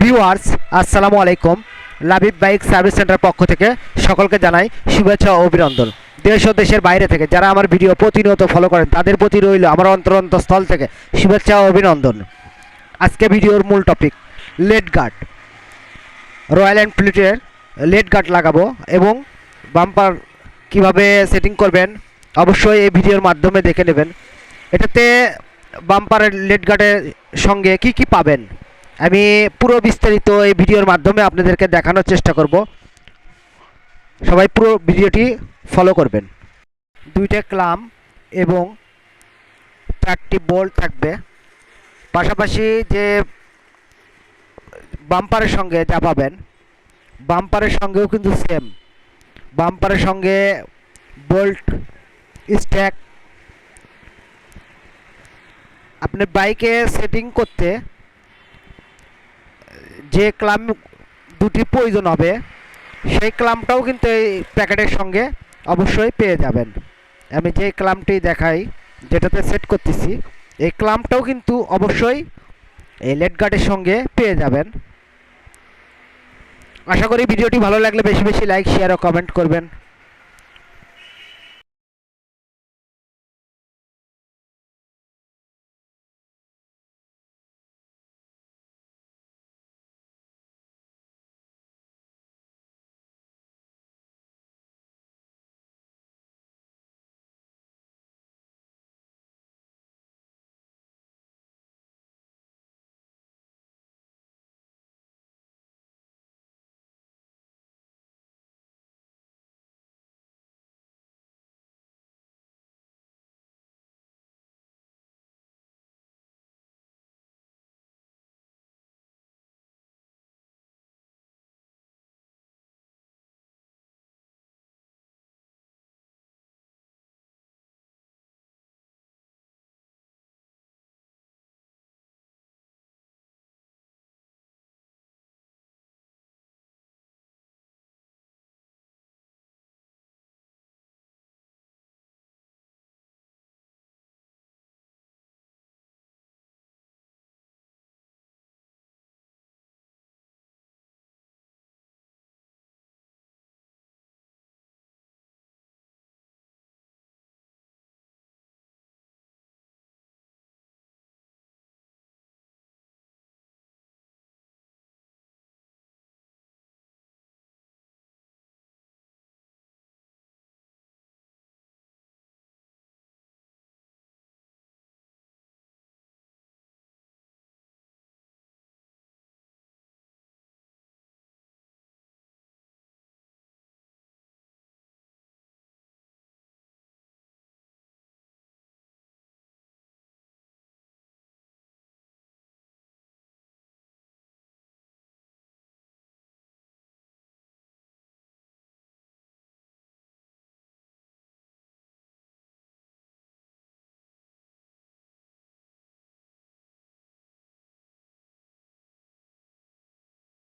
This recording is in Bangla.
ভিউয়ার্স, আসসালামু আলাইকুম। লাবিব বাইক সার্ভিস সেন্টার পক্ষ থেকে সকলকে জানাই শুভেচ্ছা ও অভিনন্দন। দেশ ও দেশের বাইরে থেকে যারা আমার ভিডিও প্রতিনিয়ত ফলো করেন, তাদের প্রতি রইল আমার অন্তরন্ত স্থল থেকে শুভেচ্ছা ও অভিনন্দন। আজকে ভিডিওর মূল টপিক লেড গার্ড রয়্যাল এনফিল্ডের লেড গার্ড লাগাবো এবং বাম্পার কীভাবে সেটিং করবেন, অবশ্যই এই ভিডিওর মাধ্যমে দেখে নেবেন। এটাতে বাম্পারের লেড গার্ডের সঙ্গে কি কি পাবেন? আমি পুরো বিস্তারিত এই ভিডিওর মাধ্যমে আপনাদেরকে দেখানোর চেষ্টা করব। সবাই পুরো ভিডিওটি ফলো করবেন। দুইটা ক্লাম এবং চারটি বোল্ট থাকবে। পাশাপাশি যে বাম্পারের সঙ্গে যা পাবেন, বাম্পারের সঙ্গেও কিন্তু সেম বাম্পারের সঙ্গে বোল্ট স্ট্যাক আপনি বাইকে সেটিং করতে যে ক্লাম দুটি প্রয়োজন হবে, সেই ক্লামটাও কিন্তু এই প্যাকেটের সঙ্গে অবশ্যই পেয়ে যাবেন। আমি যে ক্লামটি দেখাই, যেটাতে সেট করতেছি, এই ক্লামটাও কিন্তু অবশ্যই এই লেট গার্ডের সঙ্গে পেয়ে যাবেন। আশা করি ভিডিওটি ভালো লাগলে বেশি বেশি লাইক শেয়ার ও কমেন্ট করবেন।